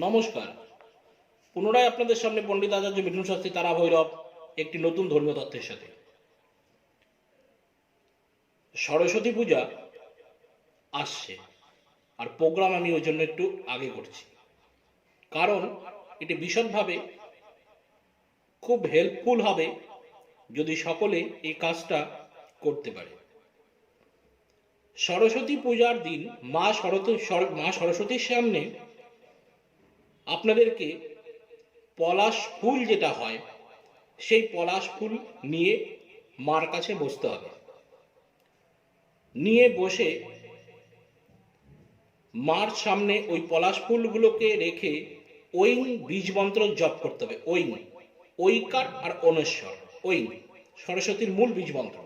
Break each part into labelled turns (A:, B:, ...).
A: নমস্কার। পুনরায় আপনাদের সামনে পণ্ডিত আচার্য বিষ্ণু শাস্ত্রী তারা ভৈরব, একটি নতুন ধর্মীয় তত্ত্বের সাথে। সরস্বতী পূজা আসছে, আর প্রোগ্রাম আমি ওই জন্য একটু আগে করছি। কারণ এটি বিশদভাবে খুব হেল্পফুল হবে যদি সকলে এই কাজটা করতে পারে। সরস্বতী পূজার দিন মা সরস্বতী মা সরস্বতীর সামনে আপনাদেরকে পলাশ ফুল যেটা হয়, সেই পলাশ ফুল নিয়ে মার কাছে বসতে হবে। নিয়ে বসে মার সামনে ওই পলাশ ফুলগুলোকে রেখে ওই বীজ মন্ত্র জপ করতে হবে। ওই ঐকার আর অনশ্বর ওই সরস্বতীর মূল বীজ মন্ত্র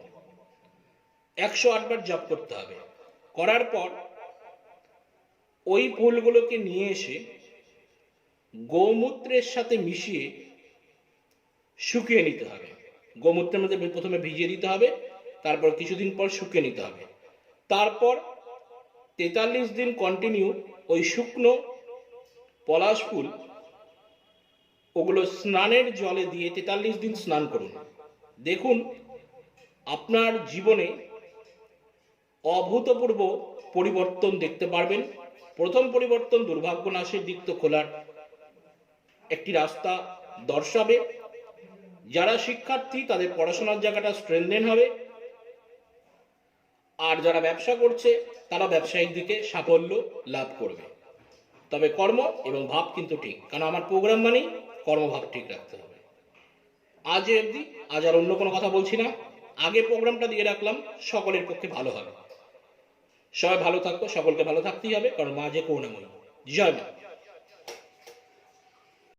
A: একশো আটবার জপ করতে হবে। করার পর ওই ফুলগুলোকে নিয়ে এসে গোমূত্রের সাথে মিশিয়ে শুকিয়ে নিতে হবে। গোমূত্রের মধ্যে প্রথমে ভিজিয়ে দিতে হবে, তারপর কিছুদিন পর শুকিয়ে নিতে হবে। তারপর তেতাল্লিশ দিন কন্টিনিউ ওই শুকনো পলাশ ফুল, ওগুলো স্নানের জলে দিয়ে তেতাল্লিশ দিন স্নান করুন। দেখুন, আপনার জীবনে অভূতপূর্ব পরিবর্তন দেখতে পারবেন। প্রথম পরিবর্তন দুর্ভাগ্য নাশের দিক তো খোলার একটি রাস্তা দর্শাবে। যারা শিক্ষার্থী, তাদের পড়াশোনার জায়গাটা স্ট্রেনদেন হবে। আর যারা ব্যবসা করছে, তারা ব্যবসায়িক দিকে সাফল্য লাভ করবে। তবে কর্ম এবং ভাব কিন্তু ঠিক। কারণ আমার প্রোগ্রাম মানেই কর্মভাব ঠিক রাখতে হবে। আজ অবধি, আজ আর অন্য কোনো কথা বলছি না। আগে প্রোগ্রামটা দিয়ে রাখলাম। সকলের পক্ষে ভালো হবে। সবাই ভালো থাকব সকলকে ভালো থাকতেই হবে। কারণ মা যে করুণাময়ী। জয় মা।